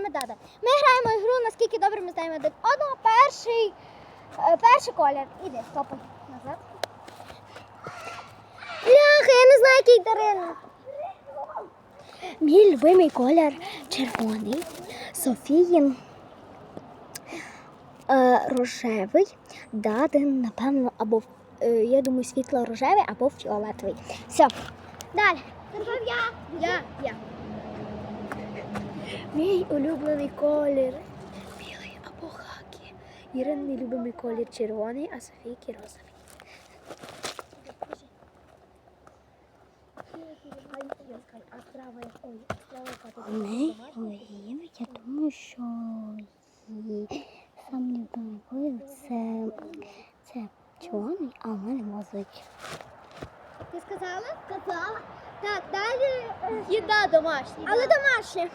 нами тата. Ми граємо ігру, наскільки добре ми знаємо один одного. Перший, е, перший колір. Іди, стопай назад. Бляха, я не знаю, який Дарина. Мій любимий колір червоний. Софіїн е, рожевий. Даден, напевно, або е, я думаю, світло рожевий або фіолетовий. Все. Далі. я. Я. Я. Мій улюблений колір. Білий або хакі. Іринний любимий колір червоний, а Софійки розовий. Олів, я думаю, що її сам любимий колір це, це червоний, а в мене мозик. Ти сказала? Сказала. Так, далі їда домашня. Але домашня.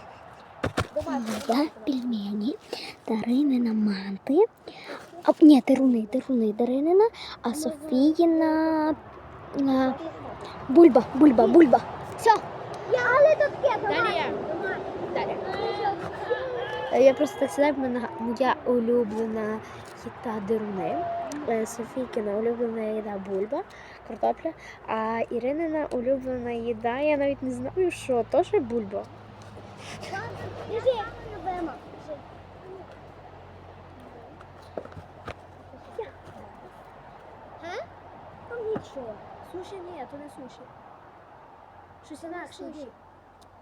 Я пельмені, Даринина манти. А, ні, Даруни, Даруни, Даринина, а Софіїна а, бульба, бульба, бульба. Все. Але тут є Далі я. Просто так сідаю, в мене моя улюблена їда деруни. Е, Софійкина улюблена їда бульба, картопля, а Іринина улюблена їда, я навіть не знаю, що, теж бульба. Біжи, любима. Га? Там нічого. Суші ні, то не суші. Щось інакше. йди.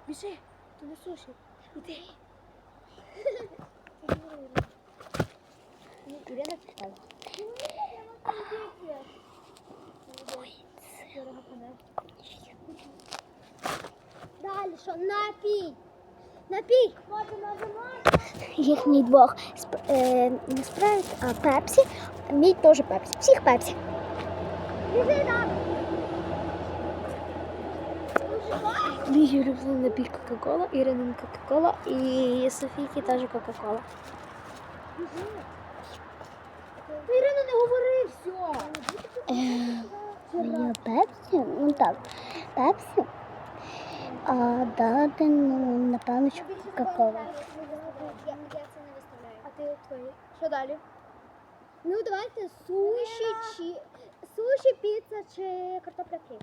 Біжи, то не суші. Іди. Ірина сказала. Далі що? Напій. Напій. Їхній двох е, не справить, а пепсі. Мій теж пепсі. Всіх пепсі. Мій улюблений напій Кока-Кола, Ірина Кока-Кола і Софійки теж Кока-Кола. Ірина, не говори, все. Моя пепсі, ну так, пепсі. А дати, ну, напевно, що Кока-Кола. А ти твої? Що далі? Ну, давайте суші, чи... суші, піца чи картопля фрі.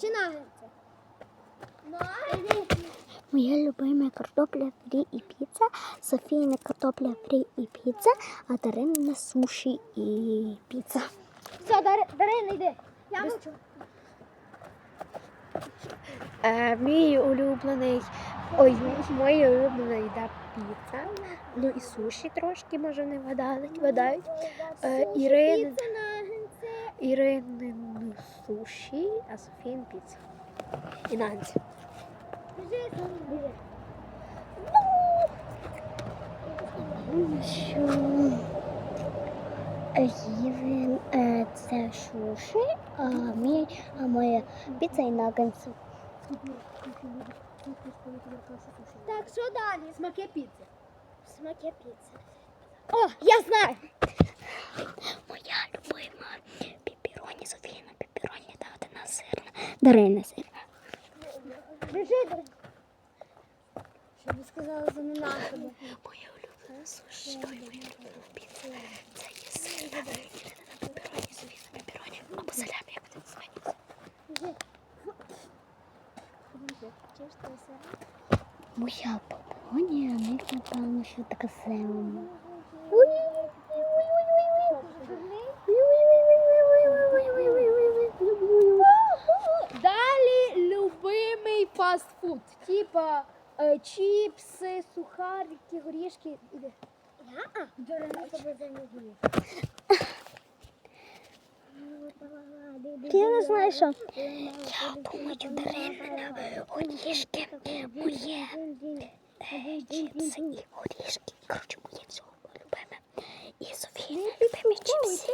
Чи нагетси. Моя любима картопля фрі і піца, Софійна картопля фрі і піца, а Дарина суші і піца. Все, Дарина, йди. Я мовчу. Е, мій улюблений, ой, моя улюблена їда піца. Ну і суші трошки, може, не вгадають. вгадають. Е, Ірин, Піца, нагетси. Суші, а Софін піца. І Нанці. Біжи. Що Євен е, це шуші, а, мій, а моя піца і нагетси. Так, що далі? Смаки піци. Смаки піци. О, я знаю. Моя любима пеппероні, Софіна пеппероні, та одна сирна. Дарина сирна. Дарина. Що ви сказали за ненахами? Моя улюблена суші, моя улюблена піца. Це є сирна, Ірина на пеппероні, Софія на як. Моя папоні, а них напевно, що така сама. Далі любимий фастфуд. Типа е, чіпси, сухарики, горішки. Іди. Ти не знаєш, що? Я думаю, Дарина, горішки, моє чіпси і горішки. Коротше, моє все любиме. І Софія любимі чіпси.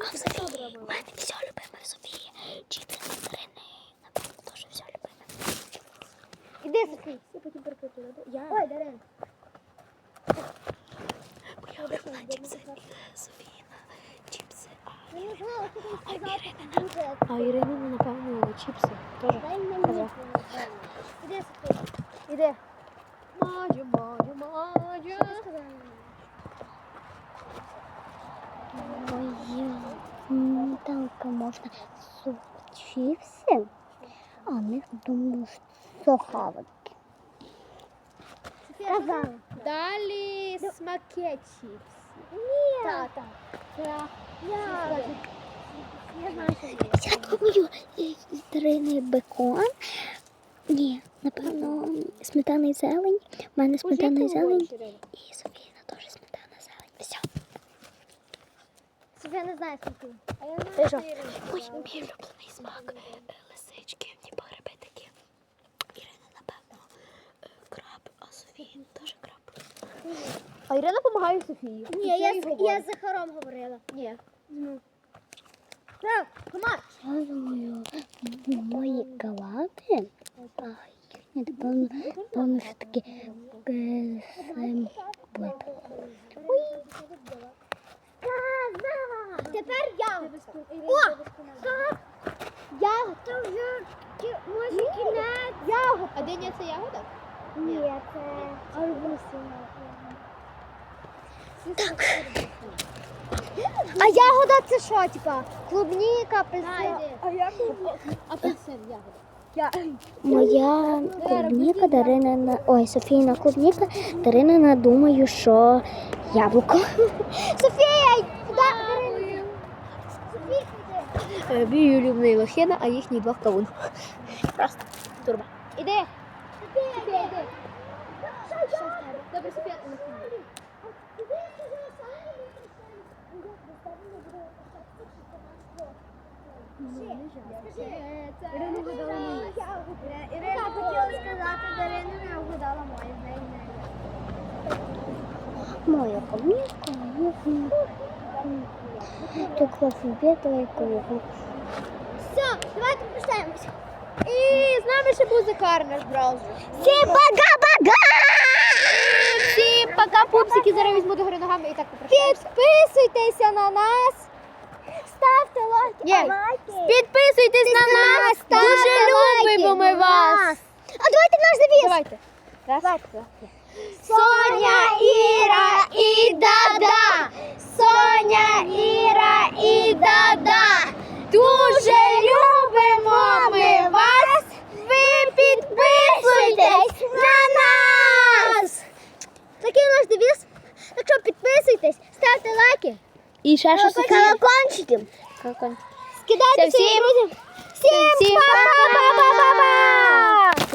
А в Софії, в мене все любиме в Софії. Чіпси Дарини, напевно, теж все любиме. Іди, Софія. Я потім перепитую. Я. Ой, Дарина. Моя улюблена чіпси. Софіна. Чіпси. А, Я не знала, що ти сказала. а Ірина, напевно, чіпси. Теж. Дай мені. Казав. Іди, Софія. Іди. Маю, маю, маю. Моя Наталка можна чипси, а в них думаю, що хавати. Казала. Далі смаке чіпсі. Ні. Тата. Я. Я думаю, Дарини бекон. Ні, напевно, сметана і зелень. У мене сметана і зелень. І Софіна теж сметана зелень. Все. Софія не знає скільки. Ти що Ой, мій улюблений смак. Е, Лисички, ніби гриби такі. Ірина, напевно, е, краб, а Софія теж краб. А Ірина допомагає Софії. Ні, я, з- я з Захаром говорила. Ні. Так, Комар. Я думаю, мої калати. Ай, ні, напевно, що таки е, з блип. Тепер я. О! Так. Я. Це вже може кінець. Я. А диня це ягода? Ні, це арбуз. Так. А ягода це що, типа? Клубніка, апельсин. А як? Апельсин, ягода. Моя клубніка, Дарина, ой, Софійна клубніка, Дарина, думаю, що яблуко. Софія, куди? Софія, Мій улюблений лохина, а їхній двох кавун. Просто турба. іди. Іди, іди. Добре, Софія. Ірина вгадала мою. Ірина хотіла сказати, Дарина не вгадала мою. в неї не є. Моя клубніка, їхня. Тут алфавітовий круг. Все, давайте прощаємося. І з нами ще був Закар, наш браузер. Всім бага-бага! Пока, пупсики. Зараз візьму до гори ногами і так попрощаємося. Підписуйтеся на нас. Ставте лайки. Ні. лайки. Підписуйтесь на нас. ставте Дуже лайки. любимо ми вас. А давайте наш девіз. Давайте. Раз. Соня, Іра і Дада. Соня, Іра і Дада. Дуже любимо ми вас. Ви підписуйтесь на нас. Такий наш девіз. Так що підписуйтесь, ставте лайки. І ще щось. Колокольчики. Колокольчики. Скидайте Всім- друзям. Всім па-па-па-па-па!